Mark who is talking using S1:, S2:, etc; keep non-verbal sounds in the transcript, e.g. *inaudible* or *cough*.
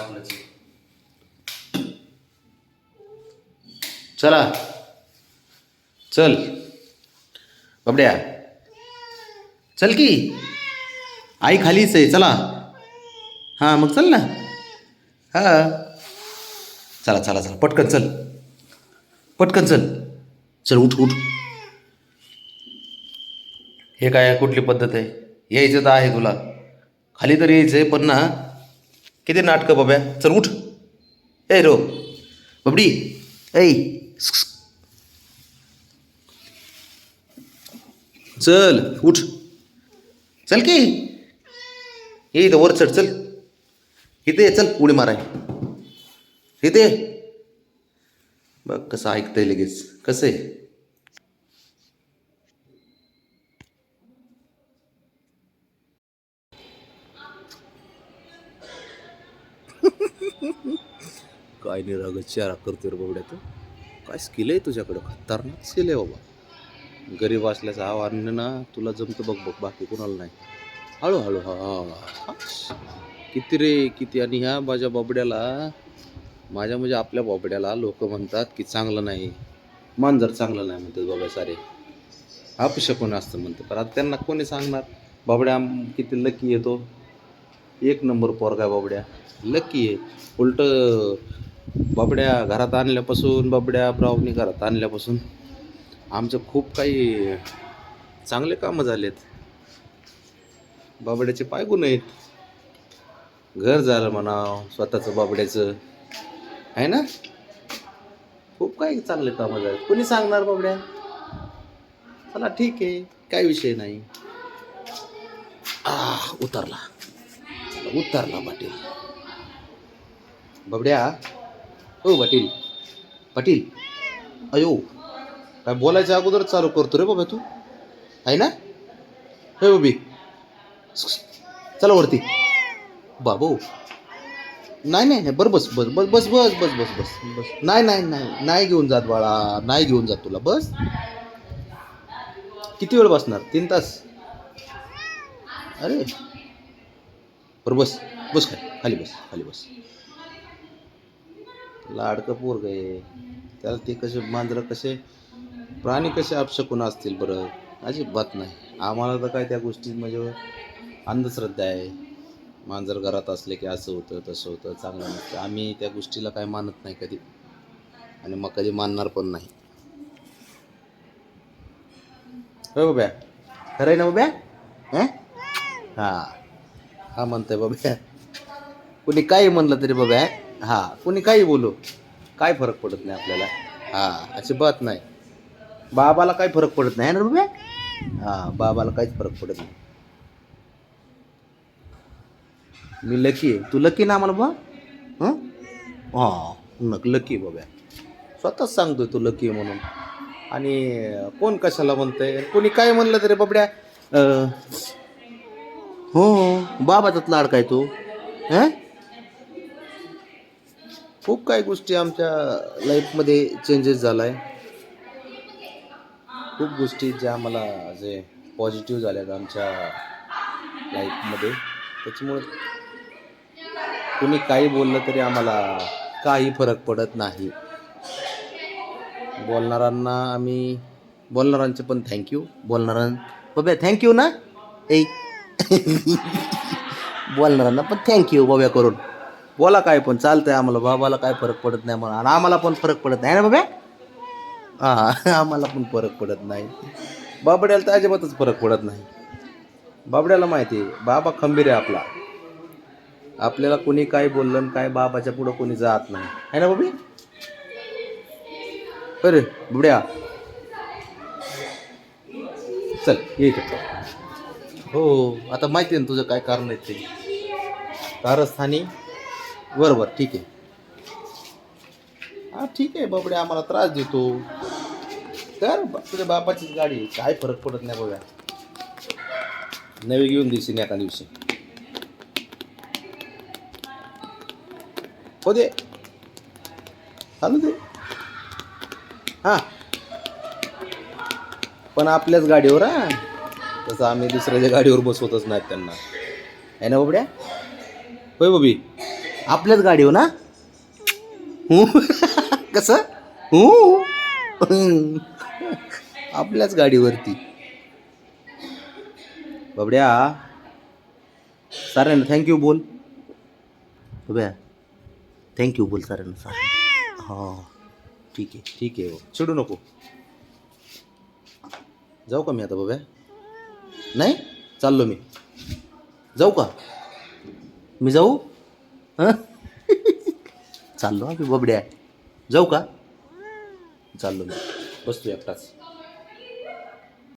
S1: वाटलंच चला. चल. बाबड्या. चल की. आई खालीच आहे. चला. हां मग चल ना. हां. चला चला चला. पटकन चल. पटकन चल. चल उठ उठ. हे काय कुठली पद्धत आहे? यायचं तर आहे तुला. खाली तर यायचं आहे पण ना किती नाटकं बाब्या चल उठ। ए, रो। बबडी ऐ चल, उठ। चल की? ये इथं वर चढ, चल। इथे चल, उडी इथे ये. बघ कसं ऐकतंय लगेच कसं? *laughs* काय नाही राग करतोय रे बाबड्या तू. काय स्किल आहे तुझ्याकडं खतरनाक स्किल आहे बाबा. गरीब असल्याचं आव्हान ना तुला जमतं बघ बघ बाकी कोणाला नाही. हळूहळू हा किती रे किती? आणि ह्या माझ्या बाबड्याला माझ्या म्हणजे आपल्या बाबड्याला लोक म्हणतात की चांगलं नाही. मांजर चांगलं नाही म्हणतात बाबा सारे. अपशकून असतं म्हणतं. पण आता त्यांना कोणी सांगणार? बाबड्या किती लकी येतो एक नंबर पोरगा बाबड्या. लकी आहे. उलट बाबड्या घरात आणल्यापासून बाबड्या ब्राऊनी घरात आणल्यापासून आमचं खूप काही चांगले कामं झालेत. बाबड्याचे पायगुण आहेत. घर झालं म्हणावं स्वतःचं बाबड्याचं. आहे ना? खूप काही चांगले कामं झाले कोणी सांगणार बाबड्या? चला ठीक आहे. काय विषय नाही. आ उतरला. उतरला पाटील. बाबड्या हो पाटील पाटील अयो काय बोलायच्या अगोदर चालू करतो रे बाबा तू? आहे ना? हे बाबी चला वरती. बाबू नाही नाही नाही बरं बस बस बस बस बस बस बस बस बस. नाही नाही नाही नाही घेऊन जात बाळा नाही घेऊन जात तुला बस. किती वेळ बसणार? तीन तास. अरे. बरं बस बस काय खाली बस खाली बस. लाडकं पोरग आहे. त्याला ते कसे मांजरं कसे प्राणी कसे अपशकून असतील बरं? अजिबात नाही. आम्हाला तर काय त्या गोष्टी म्हणजे अंधश्रद्धा आहे. मांजर घरात असले की असं होतं तसं होतं चांगलं नसतं. आम्ही त्या गोष्टीला काय मानत नाही कधी. आणि मग कधी मानणार पण नाही. हो बॅ खरं आहे ना बॅ हां. हा म्हणतोय बाब्या कुणी काही म्हणलं तरी बाब्या हां कुणी काही बोलू काय फरक पडत नाही आपल्याला? हां अजिबात नाही. बाबाला काही फरक पडत नाही ना बाब्या हां बाबाला काहीच फरक पडत नाही. मी लकी आहे. तू लकी ना आम्हाला बा हां? नक लकी बाब्या स्वतःच सांगतोय तू लकी आहे म्हणून. आणि कोण कशाला म्हणतंय? कोणी काय म्हणलं तरी बाबड्या हो. बाबाचाच लाड काय तो. हां? खूप काही गोष्टी आमच्या लाईफमध्ये चेंजेस झाला आहे खूप गोष्टी ज्या आम्हाला जे पॉझिटिव्ह झाल्यात आमच्या लाईफमध्ये. त्याच्यामुळे कोणी काही बोललं तरी आम्हाला काही फरक पडत नाही. बोलणाऱ्यांना आम्ही बोलणाऱ्यांचे पण थँक्यू बोलणाऱ्यां बाबा थँक्यू ना? एक *laughs* बोलणाऱ्यांना पण थँक्यू बाब्या करून. बोला काय पण चालतंय आम्हाला बाबाला काय फरक पडत नाही म्हणा आणि आम्हाला पण फरक पडत नाही ना बाब्या हां आम्हाला पण फरक पडत नाही. बाबड्याला तर अजिबातच फरक पडत नाही. बाबड्याला माहिती आहे बाबा खंबीर आहे आपला. आपल्याला कोणी काय बोललं काय बाबाच्या पुढं कोणी जात नाही. आहे ना बाबी? अरे बुड्या चल ये हो आता माहिती आहे ना तुझं काय कारण आहे ते. कारस्थानी बरोबर ठीक आहे. हा ठीक आहे बाबडे आम्हाला त्रास देतो. कर बा- तुझ्या बापाचीच गाडी आहे. काय फरक पडत नाही बघा. नवी घेऊन देशील एका दिवशी. हो दे. चालू दे. हां. पण आपल्याच गाडीवर हा. तसं आम्ही दुसऱ्याच्या गाडीवर बसवतच नाहीत त्यांना. आहे ना बाबड्या? होय बबी? आपल्याच गाडीवर ना? हू? *laughs* कसं? हू? आपल्याच गाडीवरती. बाबड्या साऱ्यांना थँक्यू बोल. बाब्या थँक्यू बोल साऱ्यांना साऱ्यांना. हां ठीक आहे ठीक आहे. चिडू नको. जाऊ का मी आता बाब्या? नाही? चाललो मी. जाऊ का? मी जाऊ? हां? *laughs* चाललो आम्ही बबड्या. जाऊ का? चाललो मी. बसतो एकटाच.